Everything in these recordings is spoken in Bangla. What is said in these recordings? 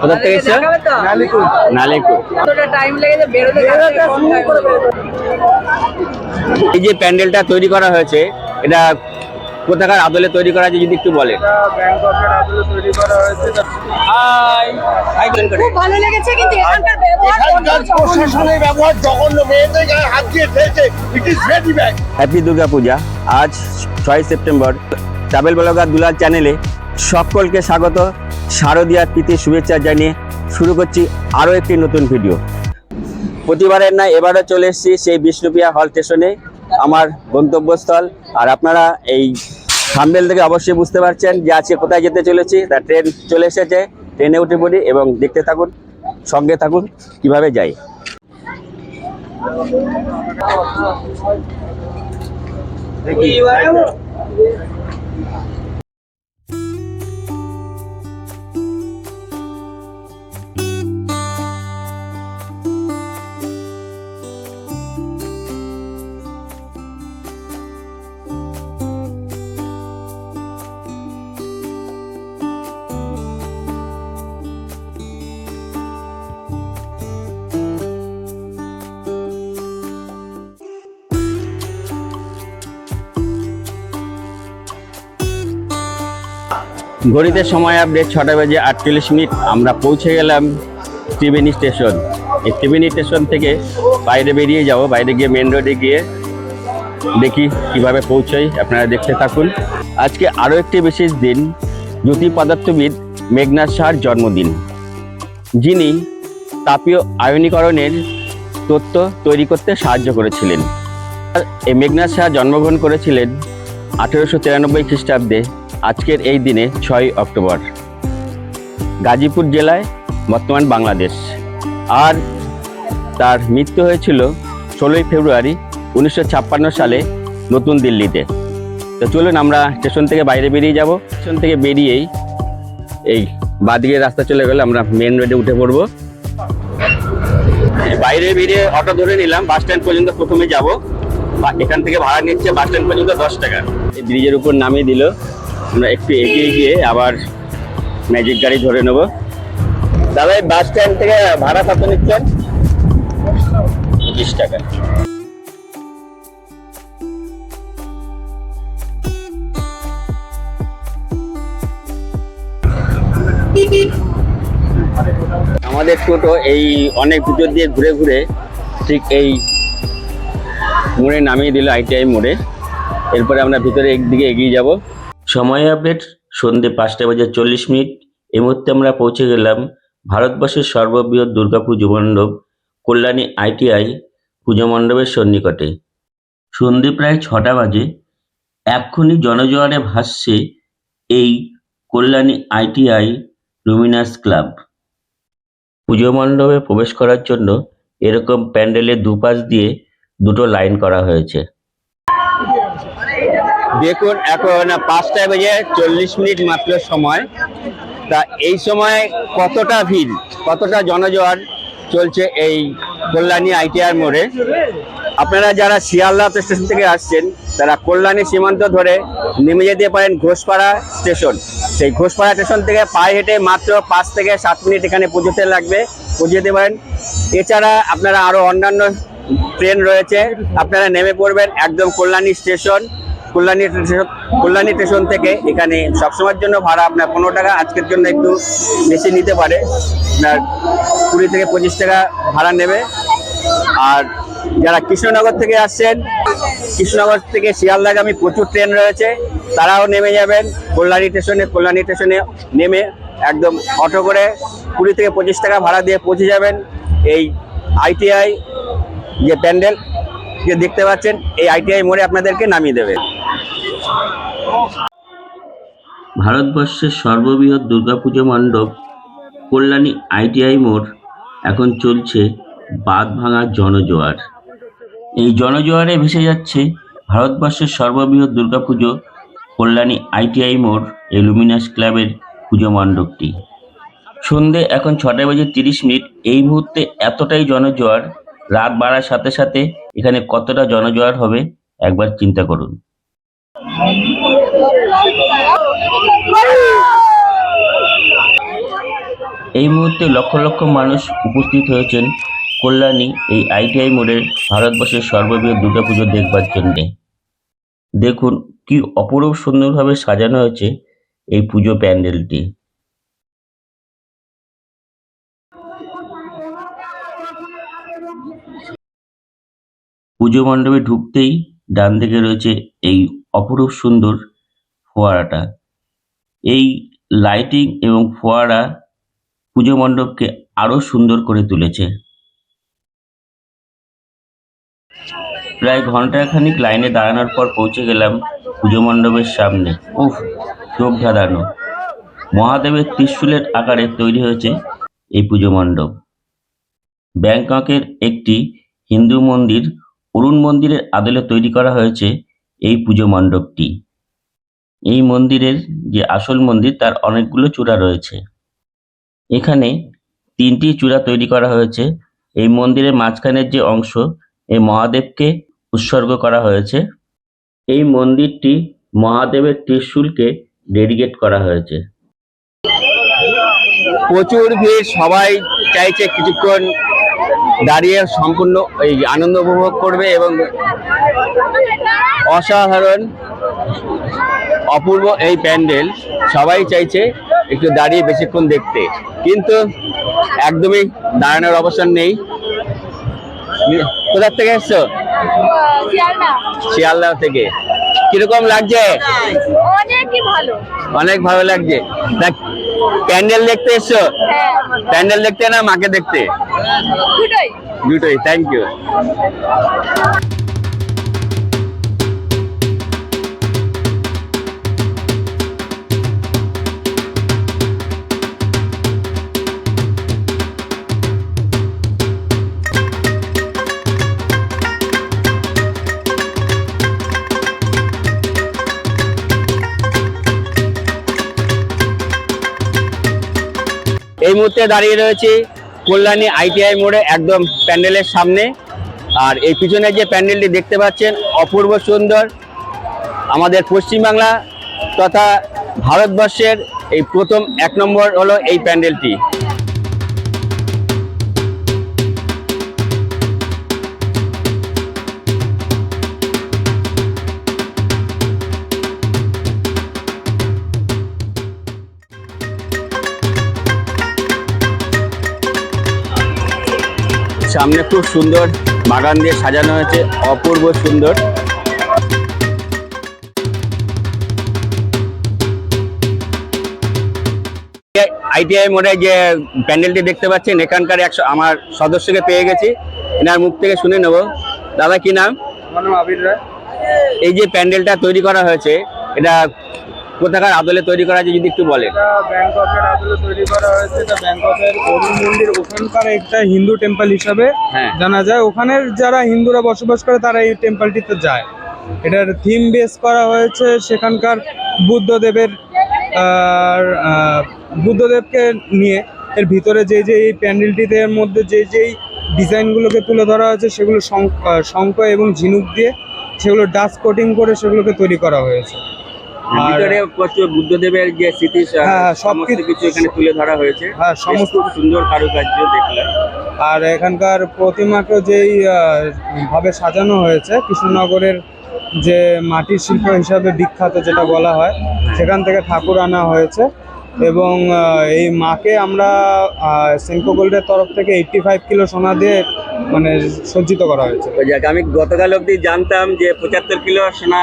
কোথা থেকে এসছো? নালিকুর টাইম লেগেছে বেরোতে এই যে প্যান্ডেলটা তৈরি করা হয়েছে এটা কোথাকার আদলে তৈরি করা হয়েছে যদি একটু বলেন খুব ভালো লেগেছে কিন্তু এখানকার ব্যবহার প্রশাসনের ব্যবহার জঘন্য। মেয়েদের গায়ে হাত দিয়ে খেয়েছে। It is very bad happy Durga Puja আজ ছয় সেপ্টেম্বর ট্রাভেল ব্লগার দুলাল চ্যানেলে সকলকে স্বাগত। শারদীয়ার প্রীতি শুভেচ্ছা জানিয়ে শুরু করছি আরও একটি নতুন ভিডিও। প্রতিবারের না এবারও চলে এসেছি সেই বিষ্ণুপ্রিয়া হল স্টেশনে আমার গন্তব্যস্থল। আর আপনারা এই থাম্বেল থেকে অবশ্যই বুঝতে পারছেন যে আজকে কোথায় যেতে চলেছি। তা ট্রেন চলে এসেছে ট্রেনে উঠে পড়ি এবং দেখতে থাকুন সঙ্গে থাকুন কীভাবে যাই। Yeah. ঘড়িতে সময় আপডেট ছটা বেজে আটচল্লিশ মিনিট। আমরা পৌঁছে গেলাম ত্রিবেণী স্টেশন। এই ত্রিবেণী স্টেশন থেকে বাইরে বেরিয়ে যাব। বাইরে গিয়ে মেন রোডে গিয়ে দেখি কীভাবে পৌঁছাই। আপনারা দেখতে থাকুন। আজকে আরও একটি বিশেষ দিন, জ্যোতি পদার্থবিদ মেঘনাথ শাহর জন্মদিন। যিনি তাপীয় আয়নীকরণের তত্ত্ব তৈরি করতে সাহায্য করেছিলেন। এই মেঘনাথ শাহ জন্মগ্রহণ করেছিলেন আঠেরোশো তিরানব্বই খ্রিস্টাব্দে। আজকের এই দিনে ছয় অক্টোবর। গাজীপুর জেলায় বর্তমান বাংলাদেশ। আর তার মৃত্যু হয়েছিল ষোলোই ফেব্রুয়ারি উনিশশো ছাপ্পান্ন সালে নতুন দিল্লিতে। তো চলুন আমরা স্টেশন থেকে বাইরে বেরিয়ে যাব। স্টেশন থেকে বেরিয়েই এই বাদিকে রাস্তা চলে গেলে আমরা মেন রোডে উঠে পড়ব। বাইরে বেরিয়ে অটো ধরে নিলাম, বাস স্ট্যান্ড পর্যন্ত প্রথমে যাব। এখান থেকে ভাড়া নিচ্ছে বাস স্ট্যান্ড পর্যন্ত দশ টাকা। এই ব্রিজের উপর নামিয়ে দিল। আমরা একটু এগিয়ে গিয়ে আবার ম্যাজিক গাড়ি ধরে নেব। দাদা বাস স্ট্যান্ড থেকে ভাড়া কত নিচ্ছেন? পঁচিশ টাকা। আমাদের টোটো এই অনেক ভিতর দিয়ে ঘুরে ঘুরে ঠিক এই মোড়ে নামিয়ে দিল আইটিআই মোড়ে। এরপরে আমরা ভিতরে একদিকে এগিয়ে যাব। সময় আপডেট, সন্ধে পাঁচটা বাজে চল্লিশ মিনিট। এই মুহূর্তে আমরা পৌঁছে গেলাম ভারতবর্ষের সর্ববৃহৎ দুর্গাপুজো মণ্ডপ কল্যাণী আইটিআই পুজো মণ্ডপের সন্নিকটে। সন্ধে প্রায় ছটা বাজে। এক্ষুনি জনজোয়ারে ভাসছে এই কল্যাণী আইটিআই লুমিনাস ক্লাব। পুজো মণ্ডপে প্রবেশ করার জন্য এরকম প্যান্ডেলের দুপাশ দিয়ে দুটো লাইন করা হয়েছে। দেখুন, এখন পাঁচটা বেজে চল্লিশ মিনিট মাত্র সময়। তা এই সময় কতটা ভিড়, কতটা জনজোয়ার চলছে এই কল্যাণী আইটিআর মোড়ে? আপনারা যারা শিয়ালদা স্টেশন থেকে আসছেন, তারা কল্যাণী সীমান্ত ধরে নেমে যেতে পারেন ঘোষপাড়া স্টেশন। সেই ঘোষপাড়া স্টেশন থেকে পায়ে হেঁটে মাত্র পাঁচ থেকে সাত মিনিট এখানে পৌঁছতে লাগবে পৌঁছে যেতে পারেন। এছাড়া আপনারা আরও অন্যান্য ট্রেন রয়েছে, আপনারা নেমে পড়বেন একদম Kalyani station. Kalyani station Kalyani station থেকে এখানে সবসময়ের জন্য ভাড়া আপনার পনেরো টাকা, আজকের জন্য একটু বেশি নিতে পারে। আপনার কুড়ি থেকে পঁচিশ টাকা ভাড়া নেবে। আর যারা কৃষ্ণনগর থেকে আসছেন, কৃষ্ণনগর থেকে শিয়ালদাগামী প্রচুর ট্রেন রয়েছে, তারাও নেমে যাবেন। কল্যাণী স্টেশনে কল্যাণী স্টেশনে নেমে একদম অটো করে কুড়ি থেকে পঁচিশ টাকা ভাড়া দিয়ে পৌঁছে যাবেন। এই আইটিআই যে প্যান্ডেল, যে দেখতে পাচ্ছেন, এই আইটিআই মোড়ে আপনাদেরকে নামিয়ে দেবে। ভারতবর্ষের সর্ববৃহৎ দুর্গাপুজো মণ্ডপ কল্যাণী আইটিআই মোড় এখন চলছে বাঁধ ভাঙা জনজোয়ার। এই জনজোয়ারে ভেসে যাচ্ছে ভারতবর্ষের সর্ববৃহৎ দুর্গাপুজো কল্যাণী আইটিআই মোড় এলুমিনাস ক্লাবের পুজো মণ্ডপটি। সন্ধে এখন ছটা বেজে তিরিশ মিনিট। এই মুহূর্তে এতটাই জনজোয়ার, রাত বাড়ার সাথে সাথে এখানে কতটা জনজোয়ার হবে একবার চিন্তা করুন। এই মুহূর্তে লক্ষ লক্ষ মানুষ উপস্থিত হয়েছেন কল্যাণী এই আইটিআই মোড়ের ভারতবর্ষের সর্ববৃহৎ দুর্গাপুজো দেখবার জন্যে দেখুন কি অপরূপ সুন্দরভাবে সাজানো হয়েছে এই পুজো প্যান্ডেলটি। পুজো মণ্ডপে ঢুকতেই ডান দিকে রয়েছে এই অপরূপ সুন্দর ফোয়ারাটা। এই লাইটিং এবং ফোয়ারা পুজো মণ্ডপকে আরও সুন্দর করে তুলেছে। প্রায় ঘন্টাখানিক লাইনে দাঁড়ানোর পর পৌঁছে গেলাম পুজো মণ্ডপের সামনে। উফ, চোখ ধাঁধানো। মহাদেবের ত্রিশূলের আকারে তৈরি হয়েছে এই পুজো মণ্ডপ। ব্যাংককের একটি হিন্দু মন্দির, অরুণ মন্দিরের আদলে তৈরি করা হয়েছে এই পুজো মণ্ডপটি। এই মন্দিরের যে আসল মন্দির, তার অনেকগুলো চূড়া রয়েছে। এখানে তিনটি চূড়া তৈরি করা হয়েছে। এই মন্দিরের মাঝখানের যে অংশ, এই মহাদেবকে উৎসর্গ করা হয়েছে। এই মন্দিরটি মহাদেবের ত্রিশূলকে ডেডিকেট করা হয়েছে। প্রচুর ভিড়, সবাই চাইছে কিছুক্ষণ দাঁড়িয়ে সম্পূর্ণ এই আনন্দ উপভোগ করবে এবং অসাধারণ অপূর্ব এই প্যান্ডেল। সবাই চাইছে একটু দাঁড়িয়ে বেশিক্ষণ দেখতে। কিন্তু একদমই দাঁড়ানোর অবসর নেই। কোথার থেকে এসছো? শিয়ালদা। থেকে। কীরকম লাগছে? অনেক ভালো লাগছে। প্যান্ডেল দেখতে এসছো? হ্যাঁ। প্যান্ডেল দেখতে না মাকে দেখতে? দুটোই। দুটোই থ্যাংক ইউ মুহূর্তে দাঁড়িয়ে রয়েছে কল্যাণী আইটিআই মোড়ে একদম প্যান্ডেলের সামনে। আর এই পিছনে যে প্যান্ডেলটি দেখতে পাচ্ছেন, অপূর্ব সুন্দর আমাদের পশ্চিমবাংলা তথা ভারতবর্ষের এই প্রথম এক নম্বর হলো এই প্যান্ডেলটি। সামনে খুব সুন্দর বাগান দিয়ে সাজানো হয়েছে অপূর্ব সুন্দর। আইটিআই মোড়ে যে প্যান্ডেলটি দেখতে পাচ্ছেন এখানকার একশো আমার সদস্যকে পেয়ে গেছি। এনার মুখ থেকে শুনে নেব। দাদা কি নাম? আমার নাম আবির রায়। এই যে প্যান্ডেলটা তৈরি করা হয়েছে এটা কোথাকার আদলে তৈরি করা হয়েছে যদি একটু বলেন? ব্যাংককের আদলে তৈরি করা হয়েছে। এটা ব্যাংককের অরুণ মন্দির। ওখানকার একটা হিন্দু টেম্পল হিসাবে হ্যাঁ। জানা যায়। ওখানের যারা হিন্দুরা বসবাস করে তারা এই টেম্পলটিতে যায়। এটার থিম বেস করা হয়েছে সেখানকার বুদ্ধদেবের আর, বুদ্ধদেবকে নিয়ে। এর ভিতরে যে যে এই প্যান্ডেলটিতে এর মধ্যে যে যেই ডিজাইনগুলোকে তুলে ধরা হয়েছে সেগুলো শঙ্খ- এবং ঝিনুক দিয়ে সেগুলো ডাস্ট কোটিং করে সেগুলোকে তৈরি করা হয়েছে। ভিতরে প্রচুর বুদ্ধদেবের যে স্মৃতি হ্যাঁ, হ্যাঁ, সমস্ত কিছু- এখানে তুলে ধরা হয়েছে। হ্যাঁ, সমস্ত- সুন্দর কারুকার্য দেখলাম। আর এখানকার প্রতিমাকে যেই ভাবে সাজানো হয়েছে কৃষ্ণনগরের যে মাটির শিল্প হিসাবে বিখ্যাত যেটা বলা হয় সেখান থেকে ঠাকুর আনা হয়েছে। এবং এই মাকে আমরা সেন্কো গোল্ডের তরফ থেকে এইট্টি ফাইভ কিলো সোনা দিয়ে মানে সজ্জিত করা হয়েছে। আমি গতকাল অবধি জানতাম যে পঁচাত্তর কিলো সোনা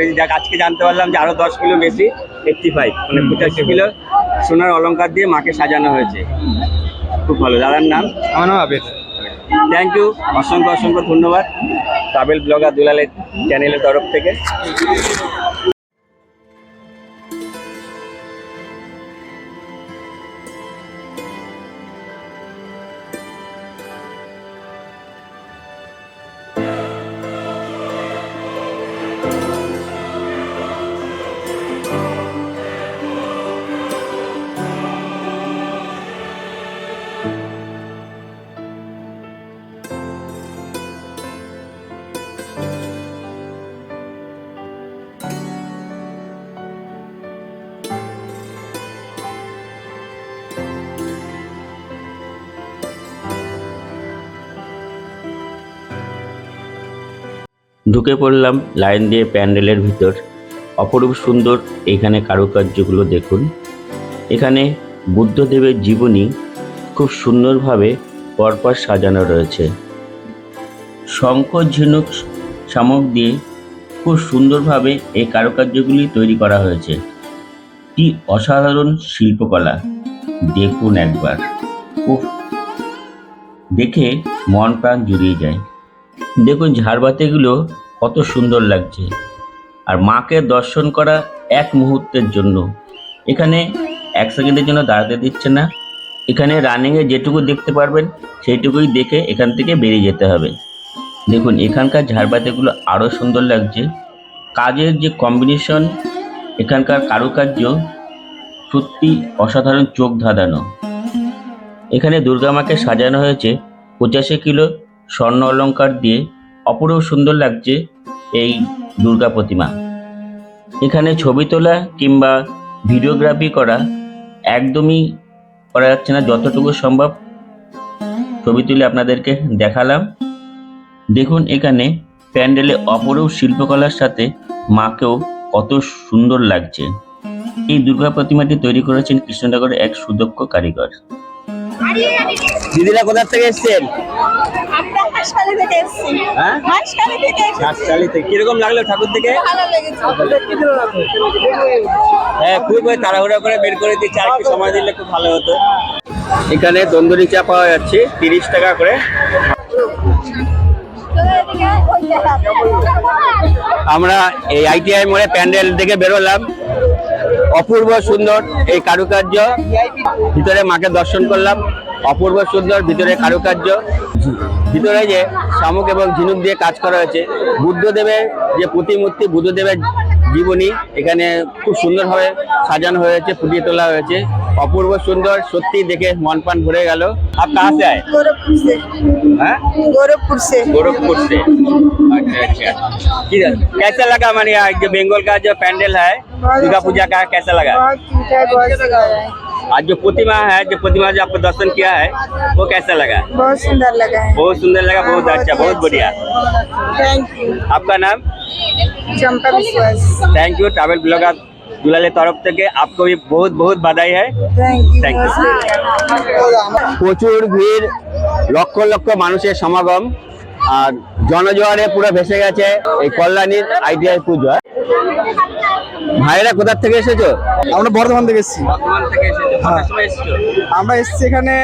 এই যাক আজকে জানতে পারলাম যে আরও দশ কিলো বেশি এইটটি ফাইভ মানে পঁচাশি কিলো সোনার অলঙ্কার দিয়ে মাকে সাজানো হয়েছে। খুব ভালো। দাদার নাম? আমার নাম আবেদ। থ্যাংক ইউ অসংখ্য অসংখ্য ধন্যবাদ। ট্রাভেল ব্লগার দুলালের চ্যানেলের তরফ থেকে। ঢুকে পড়লাম লাইন দিয়ে প্যান্ডেলের ভিতর। অপরূপ সুন্দর এখানে কারুকার্যগুলো দেখুন। এখানে বুদ্ধদেবের জীবনী খুব সুন্দরভাবে পরপর সাজানো রয়েছে। শঙ্খ ঝিনুক শামুক দিয়ে খুব সুন্দরভাবে এই কারুকার্যগুলি তৈরি করা হয়েছে। কি অসাধারণ শিল্পকলা। দেখুন একবার। উফ। দেখে মন প্রাণ জুড়িয়ে যায়। দেখুন ঝাড়বাতিগুলো কত সুন্দর লাগছে। আর মাকে দর্শন করা এক মুহূর্তের জন্য। এখানে এক সেকেন্ডের জন্য দাঁড়াতে দিচ্ছে না। এখানে রানিংয়ে যেটুকু দেখতে পারবেন, সেইটুকুই দেখে এখান থেকে বেরিয়ে যেতে হবে। দেখুন, এখানকার ঝাড়বাতিগুলো আরও সুন্দর লাগছে। কাজের যে কম্বিনেশন এখানকার কারুকার্য সত্যি অসাধারণ চোখ ধাঁধানো। এখানে দুর্গা মাকে সাজানো হয়েছে পঁচাশি কিলো স্বর্ণ অলঙ্কার দিয়ে। অপূর্ব সুন্দর লাগছে এই দুর্গা প্রতিমা। এখানে ছবি তোলা কিংবা ভিডিওগ্রাফি করা একদমই করা যাচ্ছে না, যতটুকু সম্ভব। ছবি তুলে আপনাদেরকে দেখালাম। দেখুন এখানে প্যান্ডেলে অপরূপ শিল্পকলার সাথে মাকেও কত সুন্দর লাগছে। এই দুর্গা প্রতিমাটি তৈরি করেছেন কৃষ্ণনগরের এক সুদক্ষ কারিগর। দিদিরা কোথা থেকে এসছেন? হ্যাঁ? কীরকম লাগল ঠাকুর থেকে হ্যাঁ খুব তাড়াহুড়া করে বের করে দিচ্ছে আর একটু সময় দিলে খুব ভালো হতো। এখানে তন্দুরি চা পাওয়া যাচ্ছে। তিরিশ টাকা করে। আমরা এই আইটিআই মোড়ে প্যান্ডেল থেকে বেরোলাম। অপূর্ব সুন্দর এই কারুকার্য। ভিতরে মাকে দর্শন করলাম। অপূর্ব সুন্দর ভিতরে কারুকার্য ভিতরে যে শামুক এবং ঝিনুক দিয়ে কাজ করা হয়েছে বুদ্ধদেবের যে প্রতিমূর্তি বুদ্ধদেবের জীবনী এখানে খুব সুন্দরভাবে সাজানো হয়েছে ফুটিয়ে তোলা হয়েছে অপূর্ব সুন্দর সত্যি দেখে মন প্রাণ ভরে গেল আর কাহা से आए गोरखपुर से हाँ गोरखपुर से गोरखपुर से अच्छा अच्छा किधर कैसा लगा हमारे यहाँ जो बंगाल का जो पैंडल है दुर्गा पूजा का कैसा लगा बहुत क्यूट है बहुत सजा है आज जो प्रतिमा है जो प्रतिमा जो आपको दर्शन किया है वो कैसा लगा बहुत सुंदर लगा है बहुत सुंदर लगा बहुत अच्छा बहुत बढ़िया थैंक यू आपका नाम Champa Biswas thank you travel blogger दुलाले तरफ থেকে आपको भी बहुत बहुत बधाई है थैंक यू Thank you. প্রচুর ভিড় লক্ষ লক্ষ মানুষের সমাগম আর জনজোয়ারে পুরো ভেসে গেছে এই কল্যাণীর আইটিআই পুজো ভাইরা কোথা থেকে এসেছ? আমরা বর্ধমান থেকে এসেছি। এসেছ। আমরা এসেছি এখানে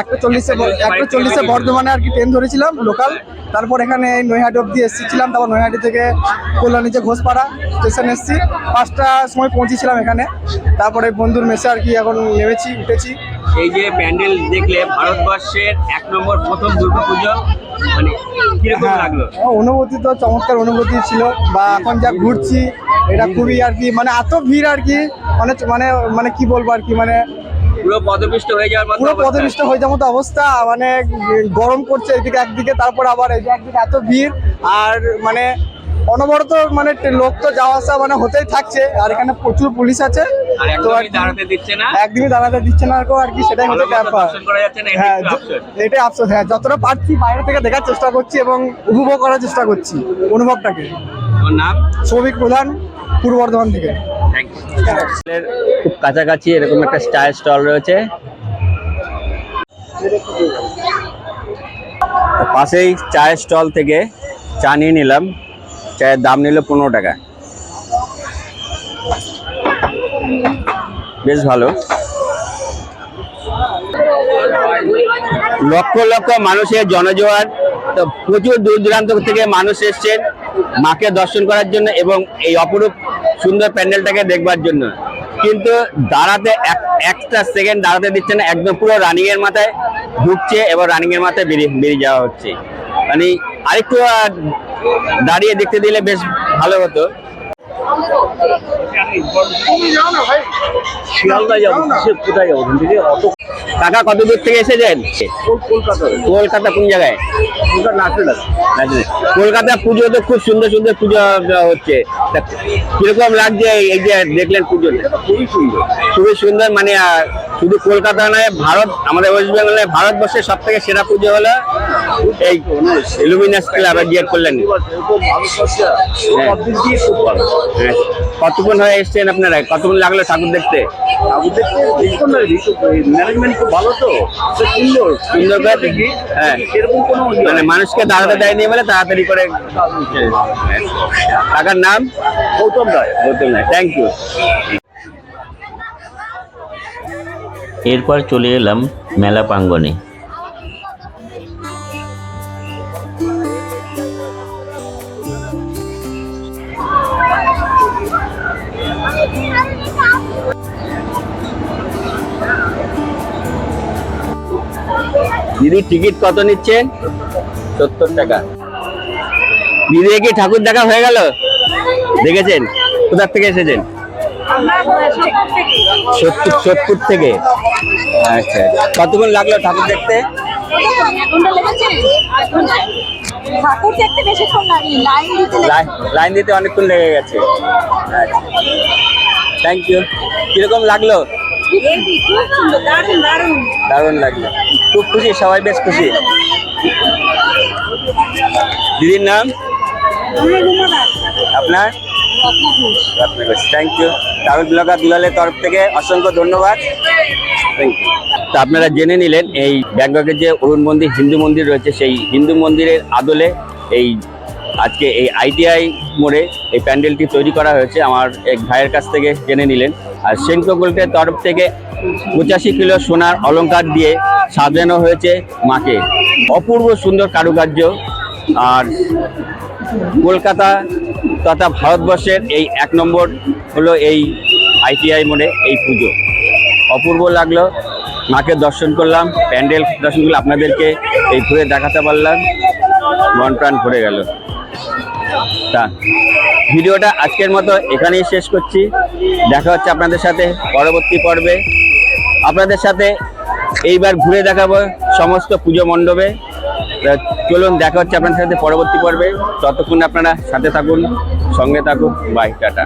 একটা চল্লিশে একটা চল্লিশে বর্ধমানে আর কি ট্রেন ধরেছিলাম লোকাল তারপর এখানে নৈহাটি অব্দি এসেছিলাম তারপর নৈহাটি থেকে কল্যাণী যে ঘোষপাড়া স্টেশন এসেছি। পাঁচটার সময় পৌঁছেছিলাম এখানে। তারপরে বন্ধুর মেসে আর কি এখন নেমেছি উঠেছি। এই যে প্যান্ডেল দেখলে ভারতবর্ষের এক নম্বর প্রথম দুর্গাপুজো। মানে কীরকম হ্যাঁ, লাগল? অনুভূতি তো চমৎকার অনুভূতি ছিল বা এখন যা ঘুরছি এটা খুবই আর কি মানে এত ভিড় আর কি মানে মানে মানে কি বলব আর কি মানে পুরো পদপিষ্ট হয়ে যাওয়ার মতো পুরো অবস্থা। পদপিষ্ট হয়ে যাওয়ার মতো অবস্থা মানে গরম করছে এদিকে একদিকে তারপর আবার এই একদিকে এত ভিড় আর মানে অনবরত মানে লোক তো যাওয়া আসা মানে হতেই থাকছে আর এখানে প্রচুর পুলিশ আছে একদমই দাঁড়াতে দিচ্ছে না। আর কি সেটাই হচ্ছে ব্যাপার। হ্যাঁ। এটাই আফসোস হ্যাঁ যতটা পারছি বাইরে থেকে দেখার চেষ্টা করছি এবং উপভোগ করার চেষ্টা করছি অনুভবটাকে। নাম? শ্রমিক প্রধান পূর্ব বর্ধমান থেকে। খুব কাছাকাছি এরকম একটা চায়ের স্টল রয়েছে। পাশেই চায়ের স্টল থেকে চা নিয়ে নিলাম। চায়ের দাম নিল পনেরো টাকা। বেশ ভালো। লক্ষ লক্ষ মানুষের জনজোয়ার। তো প্রচুর দূর দূরান্ত থেকে মানুষ এসছেন মাকে দর্শন করার জন্য এবং এই অপরূপ সুন্দর প্যান্ডেলটাকে দেখবার জন্য। কিন্তু দাঁড়াতে এক, একটা সেকেন্ড দাঁড়াতে দিচ্ছে না, একদম পুরো রানিং এর মাথায় ঢুকছে এবং রানিং এর মাথায় বেরিয়ে বেরিয়ে যাওয়া হচ্ছে। মানে আরেকটু দাঁড়িয়ে দেখতে দিলে বেশ ভালো হতো। শিয়ালদা যাব কোথায় যাব? থেকে অত কাকা কত দূর থেকে এসেছেন? কলকাতা। কলকাতা কোন জায়গায়? কলকাতা পুজো তো খুব সুন্দর সুন্দর পুজো হচ্ছে। কীরকম লাগছে এই যে দেখলেন পুজো খুবই সুন্দর। খুবই সুন্দর মানে শুধু কলকাতা নয় ভারত আমাদের ওয়েস্ট বেঙ্গলে ভারতবর্ষের সব থেকে সেরা পুজো হলো এই লুমিনাস ক্লাব কল্যাণী হ্যাঁ। হ্যাঁ। কতক্ষণ হয়ে এসছেন আপনারা? কতক্ষণ লাগল ঠাকুর দেখতে? ম্যানেজমেন্ট খুব ভালো তো। সুন্দর। সুন্দর করে দেখি। হ্যাঁ। এরকম কোনো মানে মানুষকে দাঁড়াতে দেয়নি বলে তাড়াতাড়ি করে টাকার নাম? গৌতম রায়। গৌতম না থ্যাংক ইউ এরপর চলে এলাম মেলা প্রাঙ্গণে। দিদি টিকিট কত নিচ্ছেন? সত্তর টাকা। দিদি কি ঠাকুর দেখা হয়ে গেল? দেখেছেন? কোথার থেকে এসেছেন? সত্তর সত্তর থেকে। আচ্ছা কতক্ষণ লাগল ঠাকুর দেখতে? ঠাকুর দেখতে বেশিক্ষণ লাগেনি লাইন দিতে লাইন- দিতে অনেকক্ষণ লেগে গেছে। আচ্ছা। থ্যাংক ইউ কীরকম লাগল? দারুণ লাগল। খুব খুশি, সবাই বেশ খুশি। দিদির নাম? আপনার? থ্যাংক ইউ ট্রাভেল ব্লগার দুলালের তরফ থেকে অসংখ্য ধন্যবাদ। তো আপনারা জেনে নিলেন, এই ব্যাংককের যে অরুণ মন্দির, হিন্দু মন্দির রয়েছে, সেই হিন্দু মন্দিরের আদলে এই আজকে এই আইটিআই মোড়ে এই প্যান্ডেলটি তৈরি করা হয়েছে। আমার এক ভাইয়ের কাছ থেকে জেনে নিলেন। আর সেন্ট্রো গোল্ডের তরফ থেকে পঁচাশি কিলো সোনার অলঙ্কার দিয়ে সাজানো হয়েছে মাকে। অপূর্ব সুন্দর কারুকার্য। আর কলকাতা তথা ভারতবর্ষের এই এক নম্বর হলো এই আইটিআই মোড়ে এই পুজো। অপূর্ব লাগল। মাকে দর্শন করলাম। প্যান্ডেল দর্শন করলাম আপনাদেরকে এই ঘুরে দেখাতে পারলাম। মন প্রাণ ভরে গেল। তা, ভিডিওটা আজকের মতো এখানেই শেষ করছি। দেখা হচ্ছে আপনাদের সাথে পরবর্তী পর্বে। আপনাদের সাথে এইবার ঘুরে দেখাবো সমস্ত পুজো মণ্ডপে। চলুন, দেখা হচ্ছে আপনাদের সাথে পরবর্তী পর্বে। ততক্ষণ আপনারা সাথে থাকুন, সঙ্গে থাকুন বাই, টাটা।